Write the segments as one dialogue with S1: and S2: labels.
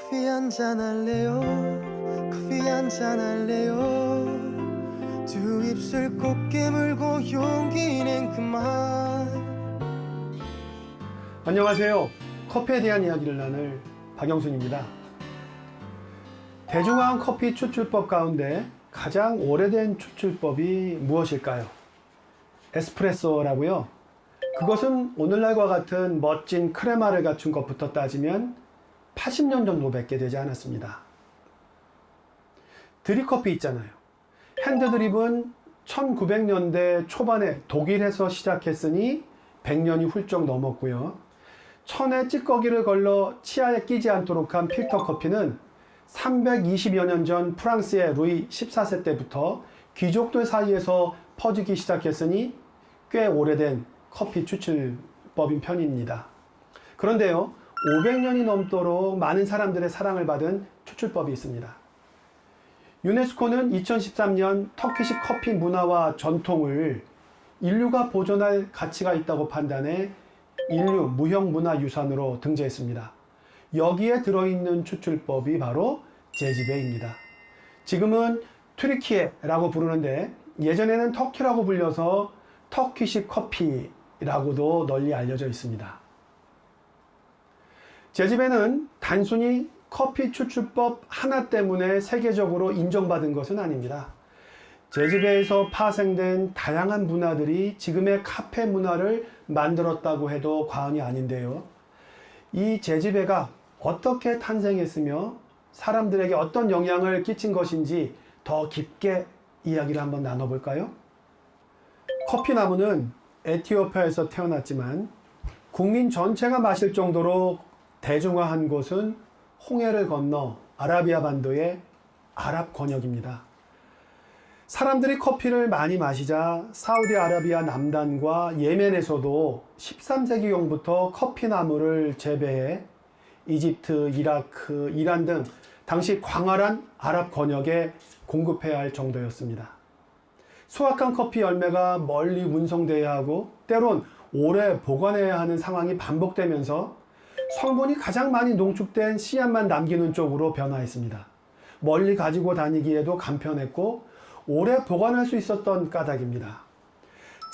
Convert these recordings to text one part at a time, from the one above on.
S1: 커피 한 잔 할래요 커피 한 잔 할래요 두 입술 꼭 깨물고 용기 낸 그만
S2: 안녕하세요. 커피에 대한 이야기를 나눌 박영순입니다. 대중화한 커피 추출법 가운데 가장 오래된 추출법이 무엇일까요? 에스프레소라고요. 그것은 오늘날과 같은 멋진 크레마를 갖춘 것부터 따지면 80년 정도밖에 되지 않았습니다. 드립커피 있잖아요. 핸드드립은 1900년대 초반에 독일에서 시작했으니 100년이 훌쩍 넘었고요. 천에 찌꺼기를 걸러 치아에 끼지 않도록 한 필터 커피는 320여 년 전 프랑스의 루이 14세 때부터 귀족들 사이에서 퍼지기 시작했으니 꽤 오래된 커피 추출법인 편입니다. 그런데요, 500년이 넘도록 많은 사람들의 사랑을 받은 추출법이 있습니다. 유네스코는 2013년 터키식 커피 문화와 전통을 인류가 보존할 가치가 있다고 판단해 인류 무형문화유산으로 등재했습니다. 여기에 들어있는 추출법이 바로 제지배입니다. 지금은 튀르키예라고 부르는데 예전에는 터키라고 불려서 터키식 커피라고도 널리 알려져 있습니다. 제지배는 단순히 커피 추출법 하나 때문에 세계적으로 인정받은 것은 아닙니다. 제주배에서 파생된 다양한 문화들이 지금의 카페 문화를 만들었다고 해도 과언이 아닌데요. 이 제지배가 어떻게 탄생했으며 사람들에게 어떤 영향을 끼친 것인지 더 깊게 이야기를 한번 나눠볼까요? 커피나무는 에티오피아에서 태어났지만 국민 전체가 마실 정도로 대중화한 곳은 홍해를 건너 아라비아 반도의 아랍 권역입니다. 사람들이 커피를 많이 마시자 사우디아라비아 남단과 예멘에서도 13세기경부터 커피 나무를 재배해 이집트, 이라크, 이란 등 당시 광활한 아랍 권역에 공급해야 할 정도였습니다. 수확한 커피 열매가 멀리 운송돼야 하고 때론 오래 보관해야 하는 상황이 반복되면서 성분이 가장 많이 농축된 씨앗만 남기는 쪽으로 변화했습니다. 멀리 가지고 다니기에도 간편했고 오래 보관할 수 있었던 까닭입니다.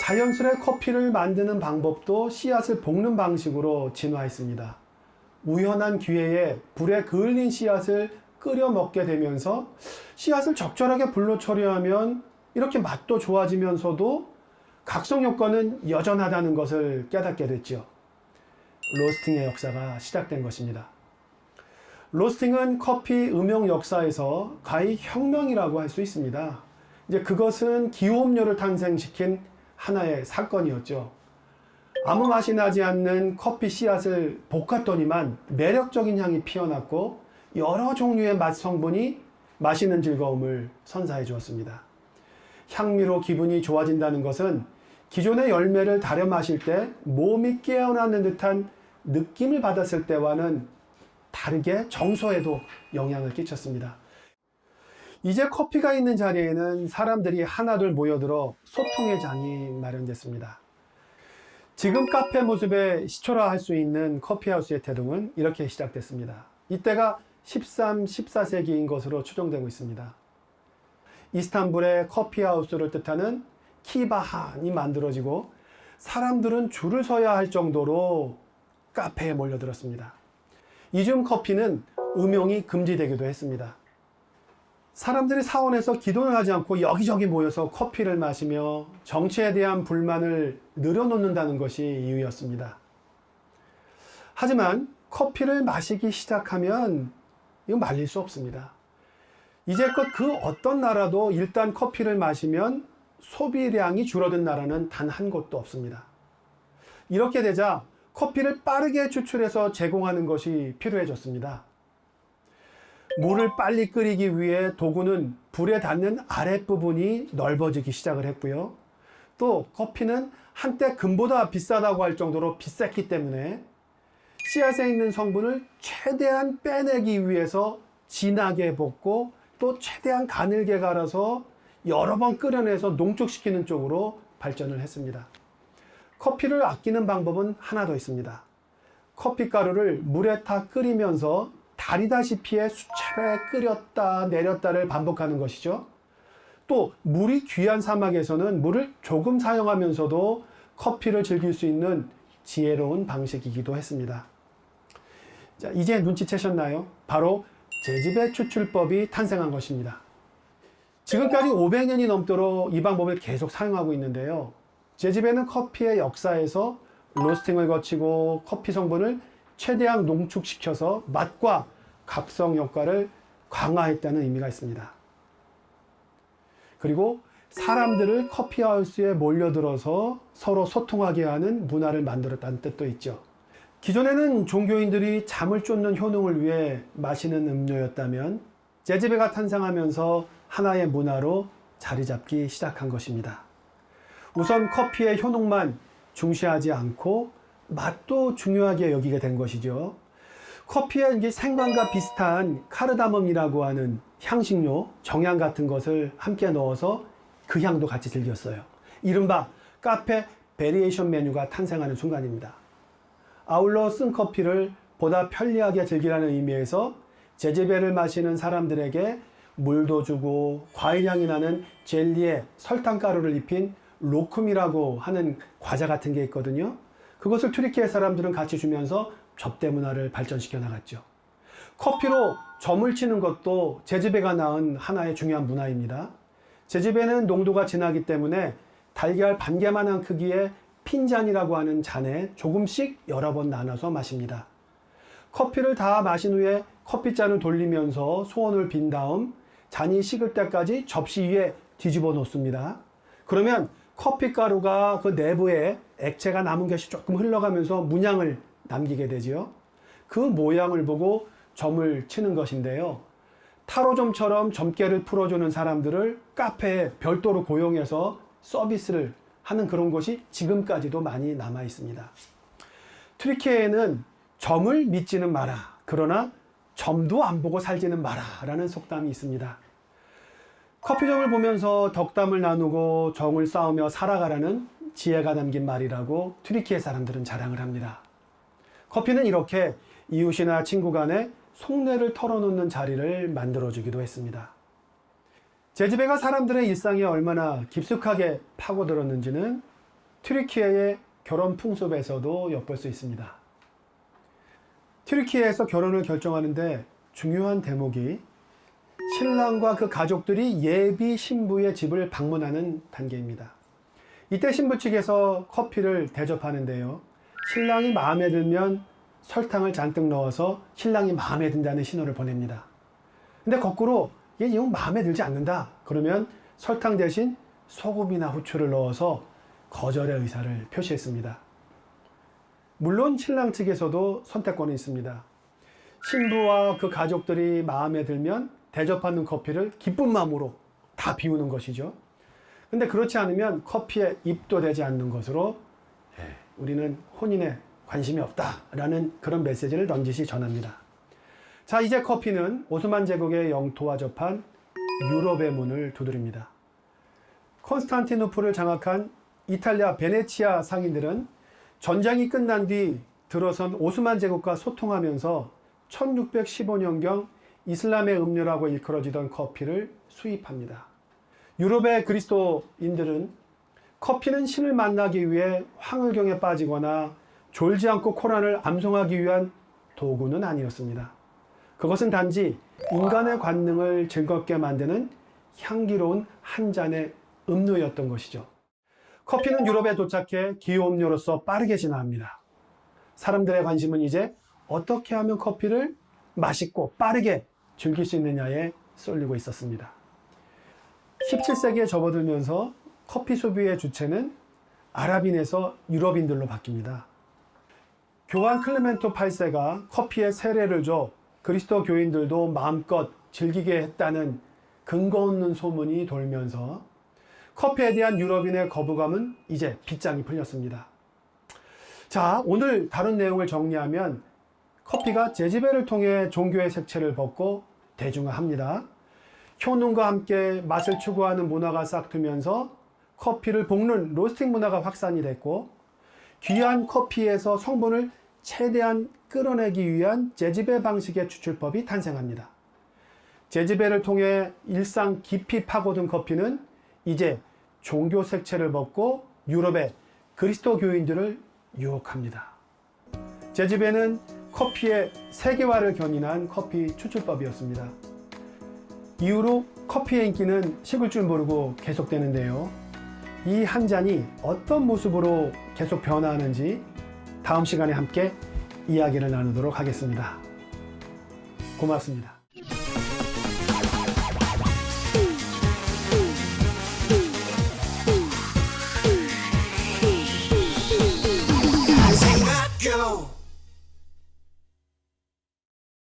S2: 자연스레 커피를 만드는 방법도 씨앗을 볶는 방식으로 진화했습니다. 우연한 기회에 불에 그을린 씨앗을 끓여 먹게 되면서 씨앗을 적절하게 불로 처리하면 이렇게 맛도 좋아지면서도 각성 효과는 여전하다는 것을 깨닫게 됐죠. 로스팅의 역사가 시작된 것입니다. 로스팅은 커피 음용 역사에서 가히 혁명이라고 할 수 있습니다. 이제 그것은 기호음료를 탄생시킨 하나의 사건이었죠. 아무 맛이 나지 않는 커피 씨앗을 볶았더니만 매력적인 향이 피어났고 여러 종류의 맛 성분이 마시는 즐거움을 선사해 주었습니다. 향미로 기분이 좋아진다는 것은 기존의 열매를 다려 마실 때 몸이 깨어나는 듯한 느낌을 받았을 때와는 다르게 정서에도 영향을 끼쳤습니다. 이제 커피가 있는 자리에는 사람들이 하나둘 모여들어 소통의 장이 마련됐습니다. 지금 카페 모습에 시초라 할 수 있는 커피하우스의 태동은 이렇게 시작됐습니다. 이때가 13, 14세기인 것으로 추정되고 있습니다. 이스탄불의 커피하우스를 뜻하는 키바한이 만들어지고 사람들은 줄을 서야 할 정도로 카페에 몰려들었습니다. 이중 커피는 음용이 금지되기도 했습니다. 사람들이 사원에서 기도를 하지 않고 여기저기 모여서 커피를 마시며 정치에 대한 불만을 늘어놓는다는 것이 이유였습니다. 하지만 커피를 마시기 시작하면 이거 말릴 수 없습니다. 이제껏 그 어떤 나라도 일단 커피를 마시면 소비량이 줄어든 나라는 단 한 곳도 없습니다. 이렇게 되자 커피를 빠르게 추출해서 제공하는 것이 필요해졌습니다. 물을 빨리 끓이기 위해 도구는 불에 닿는 아랫부분이 넓어지기 시작을 했고요. 또 커피는 한때 금보다 비싸다고 할 정도로 비쌌기 때문에 씨앗에 있는 성분을 최대한 빼내기 위해서 진하게 볶고 또 최대한 가늘게 갈아서 여러 번 끓여내서 농축시키는 쪽으로 발전을 했습니다. 커피를 아끼는 방법은 하나 더 있습니다. 커피 가루를 물에 타 끓이면서 가리다시피의 수차례 끓였다 내렸다를 반복하는 것이죠. 또 물이 귀한 사막에서는 물을 조금 사용하면서도 커피를 즐길 수 있는 지혜로운 방식이기도 했습니다. 자, 이제 눈치채셨나요? 바로 제집의 추출법이 탄생한 것입니다. 지금까지 500년이 넘도록 이 방법을 계속 사용하고 있는데요. 제 집에는 커피의 역사에서 로스팅을 거치고 커피 성분을 최대한 농축시켜서 맛과 각성 효과를 강화했다는 의미가 있습니다. 그리고 사람들을 커피하우스에 몰려들어서 서로 소통하게 하는 문화를 만들었다는 뜻도 있죠. 기존에는 종교인들이 잠을 쫓는 효능을 위해 마시는 음료였다면 재즈베가 탄생하면서 하나의 문화로 자리 잡기 시작한 것입니다. 우선 커피의 효능만 중시하지 않고 맛도 중요하게 여기게 된 것이죠. 이게 생강과 비슷한 카르다멈이라고 하는 향신료, 정향 같은 것을 함께 넣어서 그 향도 같이 즐겼어요. 이른바 카페 베리에이션 메뉴가 탄생하는 순간입니다. 아울러 쓴 커피를 보다 편리하게 즐기라는 의미에서 제제베를 마시는 사람들에게 물도 주고 과일향이 나는 젤리에 설탕가루를 입힌 로쿰이라고 하는 과자 같은 게 있거든요. 그것을 튀르키예 사람들은 같이 주면서 접대 문화를 발전시켜 나갔죠. 커피로 점을 치는 것도 제집에가 낳은 하나의 중요한 문화입니다. 제집에는 농도가 진하기 때문에 달걀 반 개만한 크기의 핀잔이라고 하는 잔에 조금씩 여러 번 나눠서 마십니다. 커피를 다 마신 후에 커피잔을 돌리면서 소원을 빈 다음 잔이 식을 때까지 접시 위에 뒤집어 놓습니다. 그러면 커피 가루가 그 내부에 액체가 남은 것이 조금 흘러가면서 문양을 남기게 되지요. 그 모양을 보고 점을 치는 것인데요. 타로점처럼 점괘를 풀어주는 사람들을 카페에 별도로 고용해서 서비스를 하는 그런 곳이 지금까지도 많이 남아 있습니다. 트리케에는 점을 믿지는 마라. 그러나 점도 안 보고 살지는 마라. 라는 속담이 있습니다. 커피점을 보면서 덕담을 나누고 정을 쌓으며 살아가라는 지혜가 담긴 말이라고 트리키의 사람들은 자랑을 합니다. 커피는 이렇게 이웃이나 친구 간에 속내를 털어놓는 자리를 만들어주기도 했습니다. 제지배가 사람들의 일상에 얼마나 깊숙하게 파고들었는지는 튀르키예의 결혼 풍습에서도 엿볼 수 있습니다. 튀르키예에서 결혼을 결정하는데 중요한 대목이 신랑과 그 가족들이 예비 신부의 집을 방문하는 단계입니다. 이때 신부 측에서 커피를 대접하는데요. 신랑이 마음에 들면 설탕을 잔뜩 넣어서 신랑이 마음에 든다는 신호를 보냅니다. 근데 거꾸로 얘 이거 마음에 들지 않는다. 그러면 설탕 대신 소금이나 후추를 넣어서 거절의 의사를 표시했습니다. 물론 신랑 측에서도 선택권이 있습니다. 신부와 그 가족들이 마음에 들면 대접하는 커피를 기쁜 마음으로 다 비우는 것이죠. 근데 그렇지 않으면 커피에 입도 되지 않는 것으로 예, 우리는 혼인에 관심이 없다라는 그런 메시지를 넌지시 전합니다. 자, 이제 커피는 오스만 제국의 영토와 접한 유럽의 문을 두드립니다. 콘스탄티노플을 장악한 이탈리아 베네치아 상인들은 전쟁이 끝난 뒤 들어선 오스만 제국과 소통하면서 1615년경 이슬람의 음료라고 일컬어지던 커피를 수입합니다. 유럽의 그리스도인들은 커피는 신을 만나기 위해 황홀경에 빠지거나 졸지 않고 코란을 암송하기 위한 도구는 아니었습니다. 그것은 단지 인간의 관능을 즐겁게 만드는 향기로운 한 잔의 음료였던 것이죠. 커피는 유럽에 도착해 기호음료로서 빠르게 진화합니다. 사람들의 관심은 이제 어떻게 하면 커피를 맛있고 빠르게 즐길 수 있느냐에 쏠리고 있었습니다. 17세기에 접어들면서 커피 소비의 주체는 아랍인에서 유럽인들로 바뀝니다. 교황 클레멘토 8세가 커피에 세례를 줘 그리스도 교인들도 마음껏 즐기게 했다는 근거 없는 소문이 돌면서 커피에 대한 유럽인의 거부감은 이제 빗장이 풀렸습니다. 자, 오늘 다룬 내용을 정리하면 커피가 제지배를 통해 종교의 색채를 벗고 대중화합니다. 효능과 함께 맛을 추구하는 문화가 싹트면서 커피를 볶는 로스팅 문화가 확산이 됐고 귀한 커피에서 성분을 최대한 끌어내기 위한 재지배 방식의 추출법이 탄생합니다. 재지배를 통해 일상 깊이 파고든 커피는 이제 종교 색채를 벗고 유럽의 그리스도 교인들을 유혹합니다. 재지배는 커피의 세계화를 견인한 커피 추출법이었습니다. 이후로 커피의 인기는 식을 줄 모르고 계속되는데요. 이 한 잔이 어떤 모습으로 계속 변화하는지 다음 시간에 함께 이야기를 나누도록 하겠습니다. 고맙습니다.